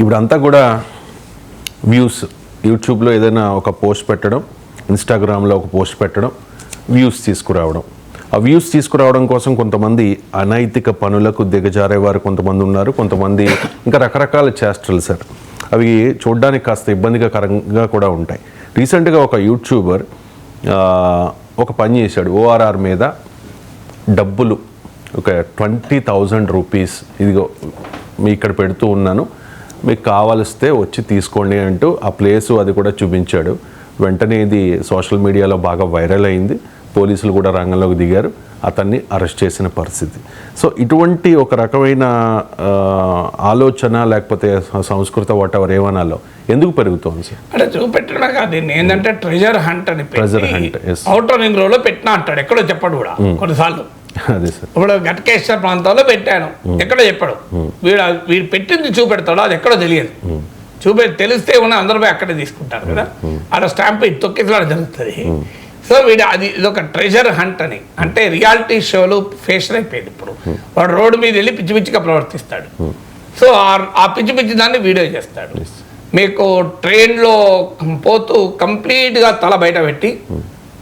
ఇప్పుడు అంతా కూడా వ్యూస్. యూట్యూబ్లో ఏదైనా ఒక పోస్ట్ పెట్టడం ఇన్స్టాగ్రామ్లో ఒక పోస్ట్ పెట్టడం వ్యూస్ తీసుకురావడం. ఆ వ్యూస్ తీసుకురావడం కోసం కొంతమంది అనైతిక పనులకు దిగజారేవారు కొంతమంది ఉన్నారు. కొంతమంది ఇంకా రకరకాల చేష్టలు సార్. అవి చూడడానికి కాస్త ఇబ్బందికరంగా కూడా ఉంటాయి. రీసెంట్గా ఒక యూట్యూబర్ ఒక పని చేశాడు. ఓఆర్ఆర్ మీద డబ్బులు ఒక ట్వంటీ థౌజండ్ రూపీస్. ఇదిగో మీ ఇక్కడ పెడుతూ ఉన్నాను. మీకు కావలిస్తే వచ్చి తీసుకోండి అంటూ ఆ ప్లేసు అది కూడా చూపించాడు. వెంటనే ఇది సోషల్ మీడియాలో బాగా వైరల్ అయింది. పోలీసులు కూడా రంగంలోకి దిగారు. అతన్ని అరెస్ట్ చేసిన పరిస్థితి. సో ఇటువంటి ఒక రకమైన ఆలోచన లేకపోతే సంస్కృత వాట్ ఎవర్ ఏమనాలో ఎందుకు పెరుగుతోంది సార్? అంటే చూపెట్టడం కాదు. ఏంటంటే ట్రెజర్ హంట్ అని Treasure hunt, yes. Outer ring రోడ్లో పెట్టినా అంటాడు. ఎక్కడో చెప్పడు కూడా కొన్నిసార్లు. అదే సార్ ఇప్పుడు ఘటకేశ్వర ప్రాంతంలో పెట్టాను. ఎక్కడో చెప్పడు? వీడు వీడు పెట్టింది చూపెడతాడు అది ఎక్కడో తెలియదు. చూపె తెలిస్తే ఉన్న అందరూ పోయి అక్కడే తీసుకుంటారు కదా. ఆడ స్టాంప్ తొక్కిసలాడ జరుగుతుంది. సో వీడు అది ఇది ఒక ట్రెజర్ హంట్ అని. అంటే రియాలిటీ షోలు ఫేషన్ అయిపోయింది ఇప్పుడు. వాడు రోడ్డు మీద వెళ్ళి పిచ్చి పిచ్చిగా ప్రవర్తిస్తాడు. సో ఆ- ఆ పిచ్చి పిచ్చి దాన్ని వీడియో చేస్తాడు. మీకు ట్రైన్లో పోతూ కంప్లీట్గా తల బయట పెట్టి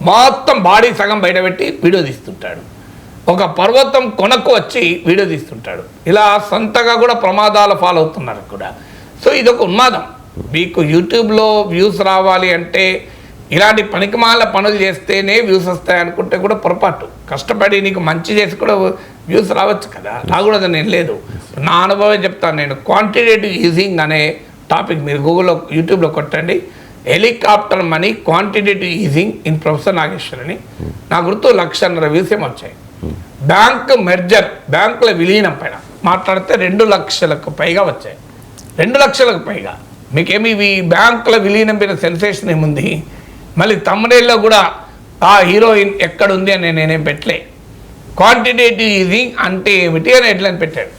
మొత్తం బాడీ సగం బయట పెట్టి వీడియో తీస్తుంటాడు. ఒక పర్వతం కొనకు వచ్చి వీడియో తీస్తుంటాడు. ఇలా సొంతగా కూడా ప్రమాదాలు ఫాలో అవుతున్నారు కూడా. సో ఇది ఒక ఉన్మాదం. మీకు యూట్యూబ్లో వ్యూస్ రావాలి అంటే ఇలాంటి పనికిమాల పనులు చేస్తేనే వ్యూస్ వస్తాయి అనుకుంటే కూడా పొరపాటు. కష్టపడి నీకు మంచి చేసి కూడా వ్యూస్ రావచ్చు కదా. రాకూడదు నేను లేదు. నా అనుభవం చెప్తాను నేను. క్వాంటిటేటివ్ ఈజింగ్ అనే టాపిక్ మీరు గూగుల్లో యూట్యూబ్లో కొట్టండి. Helicopter money quantitative easing in professor Nageshwar అని నా గుర్తు లక్షన్నర వ్యూస్ వచ్చాయి బ్యాంకు మెర్జర్ బ్యాంకుల విలీనం పైన మాట్లాడితే రెండు లక్షలకు పైగా వచ్చాయి. రెండు లక్షలకు పైగా. మీకేమి ఇవి బ్యాంకుల విలీనం పైన సెన్సేషన్ ఏముంది? మళ్ళీ తమ్ముడేళ్ళలో కూడా ఆ హీరోయిన్ ఎక్కడుంది అని నేనేం పెట్టలే. క్వాంటిటేటివ్ ఈజింగ్ అంటే ఏమిటి అని హెడ్లైన్ పెట్టాడు.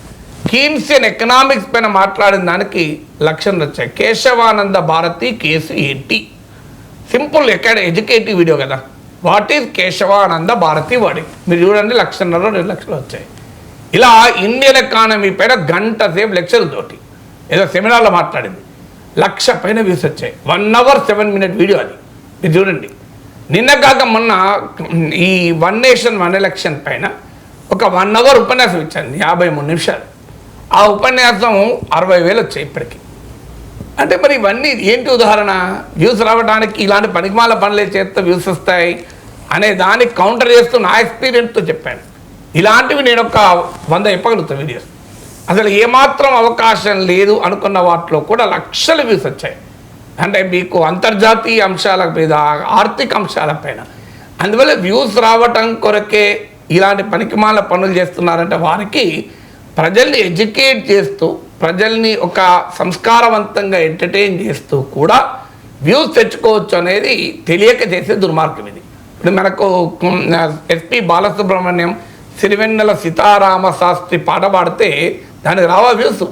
కీన్సియన్ ఎకనామిక్స్ పైన మాట్లాడిన దానికి లక్ష్యం వచ్చాయి. కేశవానంద భారతి కేసు ఏంటి. సింపుల్ ఎక్కడ ఎడ్యుకేటివ్ వీడియో కదా. వాట్ ఈజ్ కేశవానంద భారతి వాడి? మీరు చూడండి లక్షన్నర రెండు లక్షలు వచ్చాయి. ఇలా ఇండియన్ ఎకానమీ పైన గంట సేపు లెక్చర్ తోటి. ఏదో సెమినార్లో మాట్లాడింది. లక్ష పైన వ్యూస్ వచ్చాయి. One hour seven minute video అది. మీరు చూడండి. నిన్న కాక మొన్న ఈ వన్ నేషన్ వన్ ఎలక్షన్ పైన ఒక వన్ అవర్ ఉపన్యాసం ఇచ్చాను యాభై మూడు నిమిషాలు. ఆ ఉపన్యాసం అరవై వేలు వచ్చాయి ఇప్పటికి. అంటే మరి ఇవన్నీ ఏంటి ఉదాహరణ? వ్యూస్ రావడానికి ఇలాంటి పనికిమాల పనులే చేస్తే వ్యూస్ వస్తాయి. అనే దానికి కౌంటర్ చేస్తూ నా ఎక్స్పీరియన్స్తో చెప్పాను. ఇలాంటివి నేను ఒక వంద చెప్పగలుగుతాను వీడియోస్ అసలు ఏమాత్రం అవకాశం లేదు అనుకున్న వాటిలో కూడా లక్షల వ్యూస్ వచ్చాయి. అంటే మీకు అంతర్జాతీయ అంశాల మీద ఆర్థిక అంశాలపైన అందువల్ల వ్యూస్ రావటం కొరకే ఇలాంటి పనికిమాల పనులు చేస్తున్నారంటే వారికి ప్రజల్ని ఎడ్యుకేట్ చేస్తూ ప్రజల్ని ఒక సంస్కారవంతంగా ఎంటర్టైన్ చేస్తూ కూడా వ్యూస్ తెచ్చుకోవచ్చు అనేది తెలియక చేసే దుర్మార్గం ఇది. ఇప్పుడు మనకు ఎస్పి బాలసుబ్రహ్మణ్యం సిరివెన్నెల సీతారామ శాస్త్రి పాట పాడితే దానికి రావా వ్యూస్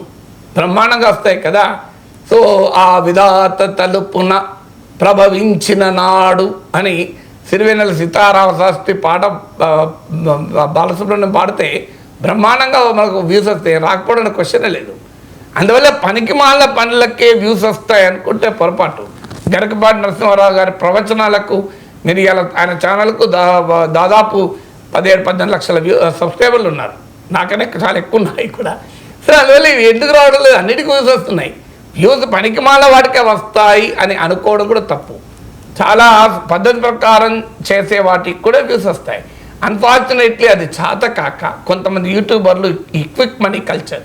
బ్రహ్మాండంగా వస్తాయి కదా. సో ఆ విధాత తలుపున ప్రభవించిన నాడు అని సిరివెన్నెల సీతారామ శాస్త్రి పాట బాలసుబ్రహ్మణ్యం పాడితే బ్రహ్మాండంగా మనకు వ్యూస్ వస్తాయి. రాకపోవడానికి క్వశ్చనే లేదు. అందువల్ల పనికి మాల పనులకే వ్యూస్ వస్తాయి అనుకుంటే పొరపాటు. గరకపాటి నరసింహారావు గారి ప్రవచనాలకు మీరు ఇలా ఆయన ఛానల్కు దా దాదాపు పదిహేడు పద్దెనిమిది లక్షల వ్యూ సబ్స్క్రైబర్లు ఉన్నారు. నాకనే చాలా ఎక్కువ ఉన్నాయి కూడా. సరే అందువల్ల ఇవి ఎందుకు రావడం లేదు? అన్నిటికీ వ్యూస్ వస్తున్నాయి. వ్యూస్ పనికిమాల వాటికే వస్తాయి అని అనుకోవడం కూడా తప్పు. చాలా పద్ధతి ప్రకారం చేసే వాటికి కూడా వ్యూస్ వస్తాయి. అన్ఫార్చునేట్లీ అది చేత కాక కొంతమంది యూట్యూబర్లు ఈక్విక్ క్విక్ మనీ కల్చర్.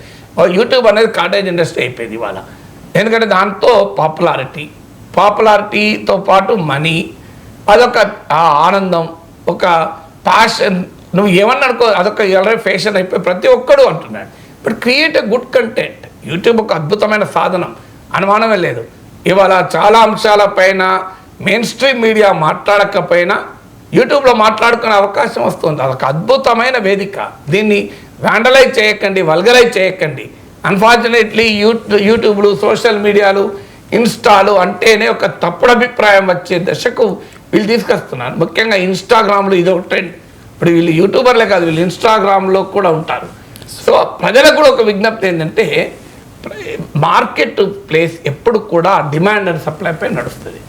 యూట్యూబ్ అనేది కాటేజ్ ఇండస్ట్రీ అయిపోయింది ఇవాళ. ఎందుకంటే దాంతో పాపులారిటీ. పాపులారిటీతో పాటు మనీ. అదొక ఆ ఆనందం ఒక ప్యాషన్ నువ్వు ఏమన్నా అనుకో అదొక ఎలా ఫ్యాషన్ అయిపోయి ప్రతి ఒక్కడు అంటున్నాడు. But create a good content YouTube ఒక అద్భుతమైన సాధనం. అనుమానమే లేదు. ఇవాళ చాలా అంశాలపైన మెయిన్ స్ట్రీమ్ మీడియా మాట్లాడకపోయినా యూట్యూబ్లో మాట్లాడుకునే అవకాశం వస్తుంది. అదొక అద్భుతమైన వేదిక. దీన్ని వ్యాండలైజ్ చేయకండి వల్గలైజ్ చేయకండి. అన్ఫార్చునేట్లీ యూట్యూ యూట్యూబ్లు సోషల్ మీడియాలు ఇన్స్టాలు అంటేనే ఒక తప్పుడు అభిప్రాయం వచ్చే దశకు వీళ్ళు తీసుకొస్తున్నారు. ముఖ్యంగా ఇన్స్టాగ్రామ్లో ఇది ఒక ట్రెండ్ ఇప్పుడు వీళ్ళు యూట్యూబర్లే కాదు వీళ్ళు ఇన్స్టాగ్రామ్లో కూడా ఉంటారు. సో ప్రజలకు కూడా ఒక విజ్ఞప్తి ఏంటంటే మార్కెట్ ప్లేస్ ఎప్పుడు కూడా డిమాండ్ అండ్ సప్లైపై నడుస్తుంది.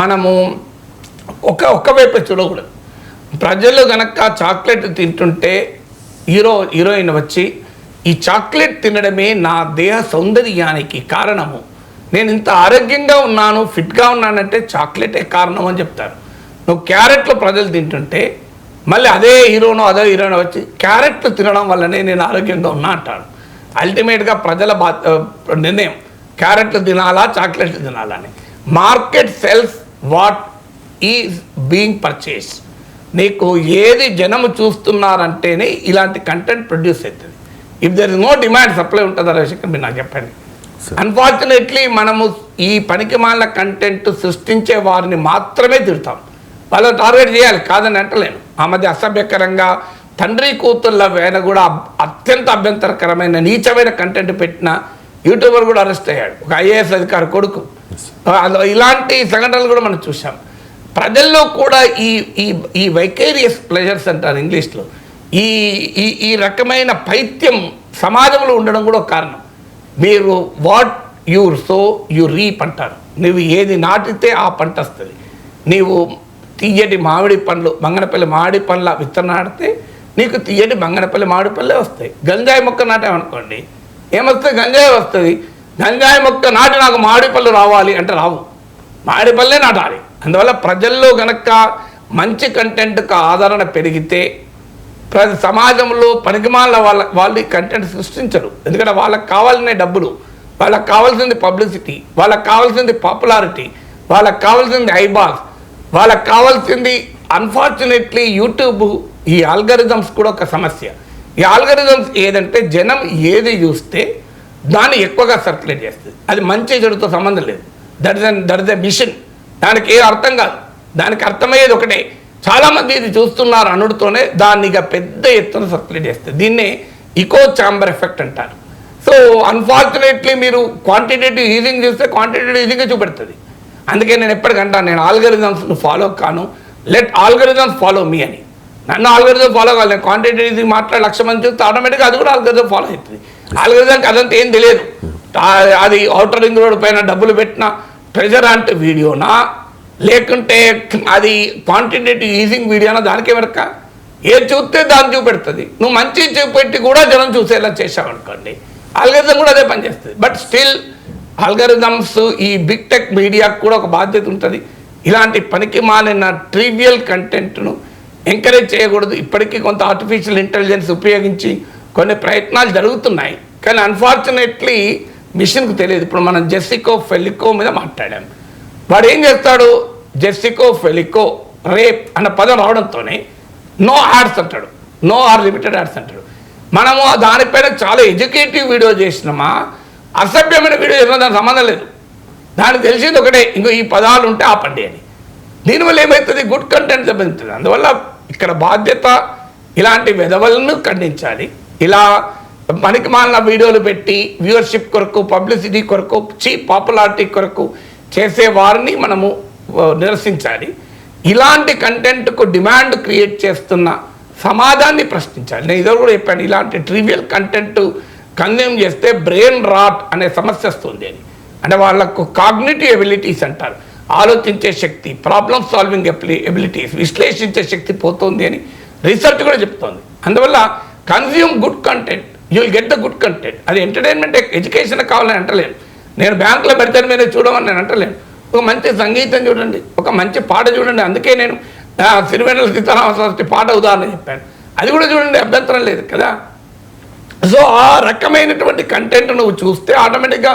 మనము ఒక ఒకవైపు చూడకూడదు. ప్రజలు గనక చాక్లెట్ తింటుంటే హీరో హీరోయిన్ వచ్చి ఈ చాక్లెట్ తినడమే నా దేహ సౌందర్యానికి కారణము. నేను ఇంత ఆరోగ్యంగా ఉన్నాను ఫిట్గా ఉన్నానంటే చాక్లెటే కారణం అని చెప్తారు. నువ్వు క్యారెట్లు ప్రజలు తింటుంటే మళ్ళీ అదే హీరోనో అదే హీరోనో వచ్చి క్యారెట్లు తినడం వల్లనే నేను ఆరోగ్యంగా ఉన్నా అంటాడు. అల్టిమేట్గా ప్రజల బా నిర్ణయం. క్యారెట్లు తినాలా చాక్లెట్లు తినాలా అని market sells what is being purchase. నీకు ఏది జనము చూస్తున్నారంటేనే ఇలాంటి కంటెంట్ ప్రొడ్యూస్ అవుతుంది. If there is no demand supply ఉంటుందా రవిశంకర్? మీరు నాకు చెప్పండి. అన్ఫార్చునేట్లీ మనము ఈ పనికిమాల కంటెంట్ సృష్టించే వారిని మాత్రమే తిడతాం. వాళ్ళని టార్గెట్ చేయాలి కాదని అంటలేను. ఆ మధ్య అసభ్యకరంగా తండ్రి కూతుళ్ళ వేన కూడా అత్యంత అభ్యంతరకరమైన నీచమైన కంటెంట్ పెట్టిన యూట్యూబర్ కూడా అరెస్ట్ అయ్యాడు. ఒక ఐఏఎస్ అధికారి కొడుకు. ఇలాంటి సంఘటనలు కూడా మనం చూసాం ప్రజల్లో కూడా ఈ ఈ ఈ వైకేరియస్ ప్లెజర్స్ అంటారు ఇంగ్లీష్లో. ఈ ఈ ఈ రకమైన పైత్యం సమాజంలో ఉండడం కూడా ఒక కారణం. మీరు what you sow you reap అంటారు. నువ్వు ఏది నాటితే ఆ పంట వస్తుంది. నీవు తీయటి మామిడి పండ్లు బంగనపల్లి మామిడి పండ్ల విత్తనం నాటితే నీకు తీయటి బంగనపల్లి మామిడి పళ్ళే వస్తాయి. గంజాయి మొక్క నాటామనుకోండి ఏమొస్తే గంజాయి వస్తుంది. గంజాయి మొక్క నాటి నాకు మామిడి పళ్ళు రావాలి అంటే రావు. మామిడి పళ్ళే నాటాలి. అందువల్ల ప్రజల్లో గనక మంచి కంటెంట్కు ఆదరణ పెరిగితే ప్రతి సమాజంలో పనికిమాల వాళ్ళ వాళ్ళు కంటెంట్ సృష్టించరు. ఎందుకంటే వాళ్ళకి కావాలనే డబ్బులు వాళ్ళకి కావాల్సింది పబ్లిసిటీ వాళ్ళకి కావాల్సింది పాపులారిటీ వాళ్ళకి కావాల్సింది ఐబాల్స్ వాళ్ళకి కావాల్సింది అన్ఫార్చునేట్లీ యూట్యూబ్ ఈ ఆల్గరిథమ్స్ కూడా ఒక సమస్య. ఈ ఆల్గరిథమ్స్ ఏదంటే జనం ఏది చూస్తే దాన్ని ఎక్కువగా సర్క్యులేట్ చేస్తుంది. అది మంచి చెడుతో సంబంధం లేదు. That is that is a mission దానికి ఏ అర్థం కాదు. దానికి అర్థమయ్యేది ఒకటే. చాలామంది ఇది చూస్తున్నారు అనుడితోనే దాన్ని ఇక పెద్ద ఎత్తున సర్క్యులేట్ చేస్తుంది. దీన్నే ఇకో చాంబర్ ఎఫెక్ట్ అంటారు. సో అన్ఫార్చునేట్లీ మీరు క్వాంటిటేటివ్ ఈజింగ్ చూస్తే క్వాంటిటేటివ్ ఈజింగ్గా చూపెడుతుంది. అందుకే నేను ఎప్పటికంటాను నేను ఆల్గరిజమ్స్ని ఫాలో కాను. లెట్ ఆల్గరిజమ్స్ ఫాలో మీ అని. నన్ను ఆల్గరిజం ఫాలో కావాలి. నేను క్వాంటిటేటివ్ ఈజింగ్ మాట్లాడి లక్ష మంది చూస్తే ఆటోమేటిక్గా అది కూడా ఆల్గరిజం ఫాలో అవుతుంది. ఆల్గరిజంకి అదంతా ఏం తెలియదు. అది అవుటర్ రింగ్ రోడ్ పైన డబ్బులు పెట్టిన ట్రెజర్ అంటే వీడియోనా లేకుంటే అది క్వాంటిటేటివ్ ఈజింగ్ వీడియోనా దానికే వెనక. ఏది చూస్తే దాన్ని చూపెడుతుంది. నువ్వు మంచి చూపెట్టి కూడా జనం చూసేలా చేసావు అనుకోండి ఆల్గరిజం కూడా అదే పనిచేస్తుంది. బట్ స్టిల్ ఆల్గరిథమ్స్ ఈ బిగ్ టెక్ మీడియాకు కూడా ఒక బాధ్యత ఉంటుంది. ఇలాంటి పనికి మాలిన ట్రివియల్ కంటెంట్ను ఎంకరేజ్ చేయకూడదు. ఇప్పటికీ కొంత ఆర్టిఫిషియల్ ఇంటెలిజెన్స్ ఉపయోగించి కొన్ని ప్రయత్నాలు జరుగుతున్నాయి. కానీ అన్ఫార్చునేట్లీ మిషన్కు తెలియదు. ఇప్పుడు మనం జెస్సికో ఫెలికో మీద మాట్లాడాం. వాడు ఏం చేస్తాడు? జెస్సికో ఫెలికో రేప్ అన్న పదం రావడంతోనే నో యాడ్స్ అంటాడు. నో ఆర్ లిమిటెడ్ యాడ్స్ అంటాడు. మనము దానిపైన చాలా ఎడ్యుకేటివ్ వీడియో చేసినామా? అసభ్యమైన వీడియో చేసిన దానికి సంబంధం లేదు. దానికి తెలిసింది ఒకటే ఇంకో ఈ పదాలు ఉంటే ఆపండి అని. దీనివల్ల ఏమవుతుంది గుడ్ కంటెంట్ దెబ్బతింటుంది. అందువల్ల ఇక్కడ బాధ్యత ఇలాంటి వెధవలను ఖండించాలి. ఇలా మనకి మాలిన వీడియోలు పెట్టి వ్యూవర్షిప్ కొరకు పబ్లిసిటీ కొరకు చీప్ పాపులారిటీ కొరకు చేసే వారిని మనము నిరసించాలి. ఇలాంటి కంటెంట్కు డిమాండ్ క్రియేట్ చేస్తున్న సమాజాన్ని ప్రశ్నించాలి. నేను ఇదో కూడా చెప్పాను ఇలాంటి ట్రివియల్ కంటెంట్ కన్జ్యూమ్ చేస్తే బ్రెయిన్ రాట్ అనే సమస్య వస్తుంది అని. అంటే వాళ్ళకు కాగ్నిటివ్ ఎబిలిటీస్ అంటారు. ఆలోచించే శక్తి ప్రాబ్లమ్ సాల్వింగ్ ఎబిలిటీస్ విశ్లేషించే శక్తి పోతుంది అని రీసెర్చ్ కూడా చెప్తోంది. అందువల్ల consume good content you will get the good content. అది ఎంటర్టైన్మెంట్ ఎడ్యుకేషన్ కావాలని అంటలేను. నేను బ్యాంకులో పెడతాను మీద చూడమని నేను అంటలేను. ఒక మంచి సంగీతం చూడండి ఒక మంచి పాట చూడండి. అందుకే నేను ఆ, సిరివెన్నెల సీతారామ శాస్త్రి పాట ఉదాహరణ చెప్పాను. అది కూడా చూడండి అభ్యంతరం లేదు కదా. సో ఆ రకమైనటువంటి కంటెంట్ నువ్వు చూస్తే ఆటోమేటిక్గా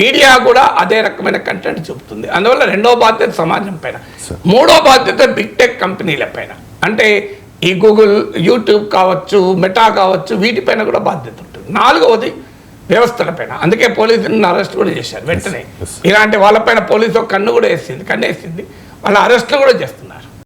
మీడియా కూడా అదే రకమైన కంటెంట్ చూపుతుంది అందువల్ల రెండో బాధ్యత సమాజం పైన. మూడో బాధ్యత బిగ్ టెక్ కంపెనీల పైన. అంటే ఈ గూగుల్ యూట్యూబ్ కావచ్చు మెటా కావచ్చు వీటిపైన కూడా బాధ్యత ఉంటుంది. నాలుగవది వ్యవస్థల పైన. అందుకే పోలీసులను అరెస్ట్ కూడా చేశారు వెంటనే. ఇలాంటి వాళ్ళపైన పోలీసు కన్ను కూడా వేసింది కన్ను వేసింది వాళ్ళ అరెస్ట్లు కూడా చేస్తుంది